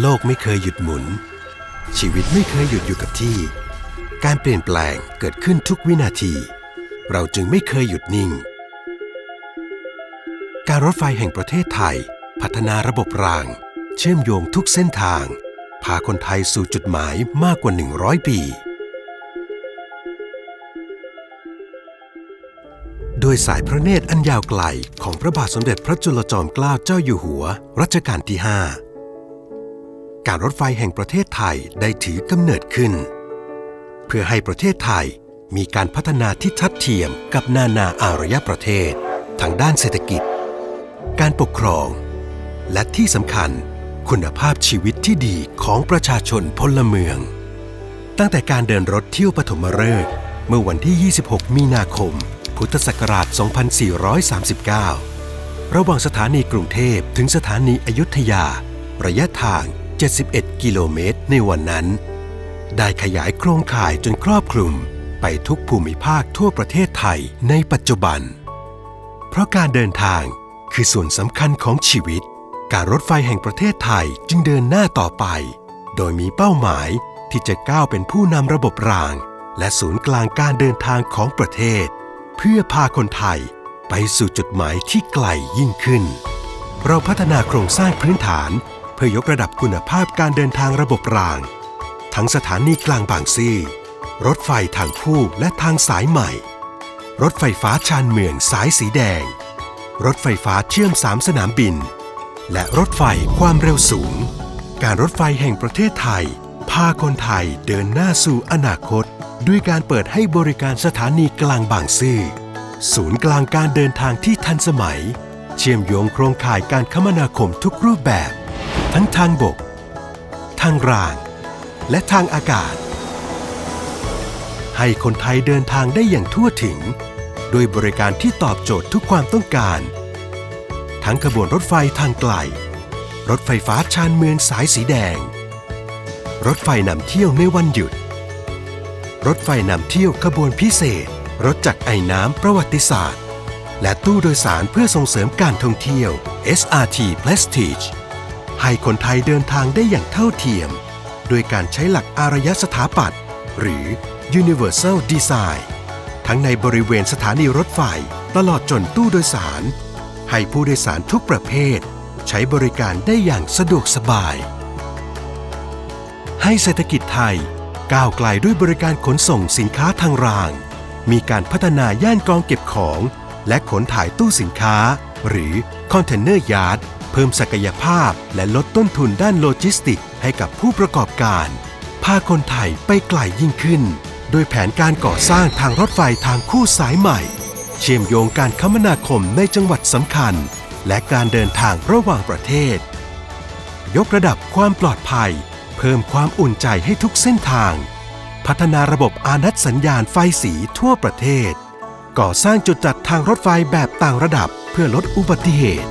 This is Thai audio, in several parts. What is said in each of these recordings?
โลกไม่เคยหยุดหมุน ชีวิตไม่เคยหยุดอยู่กับที่ การเปลี่ยนแปลงเกิดขึ้นทุกวินาที เราจึงไม่เคยหยุดนิ่ง การรถไฟแห่งประเทศไทย พัฒนาระบบราง เชื่อมโยงทุกเส้นทาง พาคนไทยสู่จุดหมายมากกว่า 100 ปี โดยสายพระเนตรอันยาวไกลของพระบาทสมเด็จพระจุลจอมเกล้าเจ้าอยู่หัว รัชกาลที่ 5 การรถไฟแห่งประเทศไทยได้ถือกำเนิดขึ้น เพื่อให้ประเทศไทยมีการพัฒนาที่ทัดเทียมกับนานาอารยประเทศทางด้านเศรษฐกิจ การปกครอง และที่สำคัญคุณภาพชีวิตที่ดีของประชาชนพลเมือง ตั้งแต่การเดินรถเที่ยวปฐมฤกษ์เมื่อวันที่ 26 มีนาคม พุทธศักราช 2439 ระหว่างสถานีกรุงเทพถึงสถานีอยุธยา ระยะทาง 71 กิโลเมตรในวันนั้น ได้ขยายโครงข่ายจนครอบคลุมไปทุกภูมิภาคทั่วประเทศไทยในปัจจุบัน เพราะการเดินทางคือส่วนสำคัญของชีวิต การรถไฟแห่งประเทศไทยจึงเดินหน้าต่อไป โดยมีเป้าหมายที่จะก้าวเป็นผู้นำระบบราง และศูนย์กลางการเดินทางของประเทศ เพื่อพาคนไทยไปสู่จุดหมายที่ไกลยิ่งขึ้น เราพัฒนาโครงสร้างพื้นฐาน พื่อยกระดับคุณภาพการเดินทางระบบราง ทั้งสถานีกลางบางซื่อรถไฟทางคู่และทางสายใหม่ รถไฟฟ้าชานเมืองสายสีแดง รถไฟฟ้าเชื่อมสามสนามบิน และรถไฟความเร็วสูง การรถไฟแห่งประเทศไทย พาคนไทยเดินหน้าสู่อนาคต ด้วยการเปิดให้บริการสถานีกลางบางซื่อศูนย์กลางการเดินทางที่ทันสมัย เชื่อมโยงโครงข่ายการคมนาคมทุกรูปแบบ ทั้งทางบก ทางราง และทางอากาศ ให้คนไทยเดินทางได้อย่างทั่วถึง โดยบริการที่ตอบโจทย์ทุกความต้องการ ทั้งขบวนรถไฟทางไกล รถไฟฟ้าชานเมืองสายสีแดง รถไฟนำเที่ยวในวันหยุด รถไฟนำเที่ยวขบวนพิเศษ รถจักรไอน้ำประวัติศาสตร์และตู้โดยสารเพื่อส่งเสริมการท่องเที่ยว SRT Prestige ให้คนไทยเดินทางได้อย่างเท่าเทียม โดยการใช้หลักอารยสถาปัตย์หรือ Universal Design ทั้งในบริเวณสถานีรถไฟ ตลอดจนตู้โดยสาร ให้ผู้โดยสารทุกประเภท ใช้บริการได้อย่างสะดวกสบาย ให้เศรษฐกิจไทยก้าวไกลด้วยบริการขนส่งสินค้าทางราง มีการพัฒนาย่านกองเก็บของ และขนถ่ายตู้สินค้า หรือคอนเทนเนอร์ยาร์ด พิ่มศักยภาพและลดต้นทุนด้านโลจิสติก ให้กับผู้ประกอบการ พาคนไทยไปไกลยิ่งขึ้น โดยแผนการก่อสร้างทางรถไฟทางคู่สายใหม่ เชื่อมโยงการคมนาคมในจังหวัดสำคัญ และการเดินทางระหว่างประเทศ ยกระดับความปลอดภัย เพิ่มความอุ่นใจให้ทุกเส้นทาง พัฒนาระบบอานัตสัญญาณไฟสีทั่วประเทศ ก่อสร้างจุดจัดทางรถไฟแบบต่างระดับเพื่อลดอุบัติเหตุ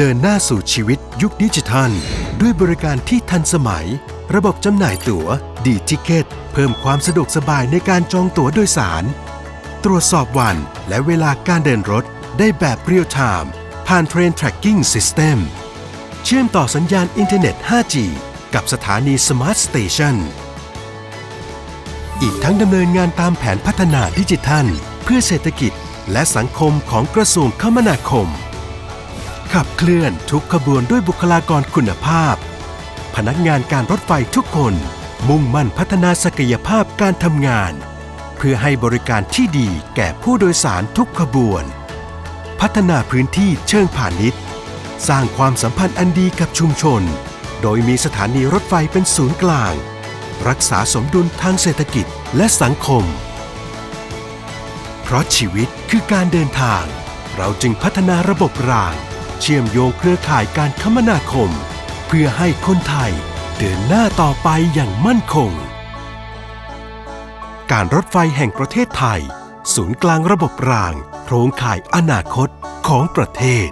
เดินหน้าสู่ชีวิตยุคดิจิทัล ด้วยบริการที่ทันสมัย ระบบจำหน่ายตั๋ว ดีทิเกต เพิ่มความสะดวกสบายในการจองตั๋วโดยสาร ตรวจสอบวันและเวลาการเดินรถได้แบบเรียลไทม์ผ่าน Train Tracking System เชื่อมต่อสัญญาณอินเทอร์เน็ต 5G กับสถานี Smart Station อีกทั้งดำเนินงานตามแผนพัฒนาดิจิทัล เพื่อเศรษฐกิจและสังคมของกระทรวงคมนาคม ขับเคลื่อนทุกขบวนด้วยบุคลากรคุณภาพ พนักงานการรถไฟทุกคน มุ่งมั่นพัฒนาศักยภาพการทำงาน เพื่อให้บริการที่ดีแก่ผู้โดยสารทุกขบวน พัฒนาพื้นที่เชิงพาณิชย์ สร้างความสัมพันธ์อันดีกับชุมชน โดยมีสถานีรถไฟเป็นศูนย์กลาง รักษาสมดุลทางเศรษฐกิจและสังคม เพราะชีวิตคือการเดินทาง เราจึงพัฒนาระบบราง เชื่อมโยงเครือข่ายการคมนาคม เพื่อให้คนไทยเดินหน้าต่อไปอย่างมั่นคง การรถไฟแห่งประเทศไทย ศูนย์กลางระบบราง โครงข่ายอนาคตของประเทศ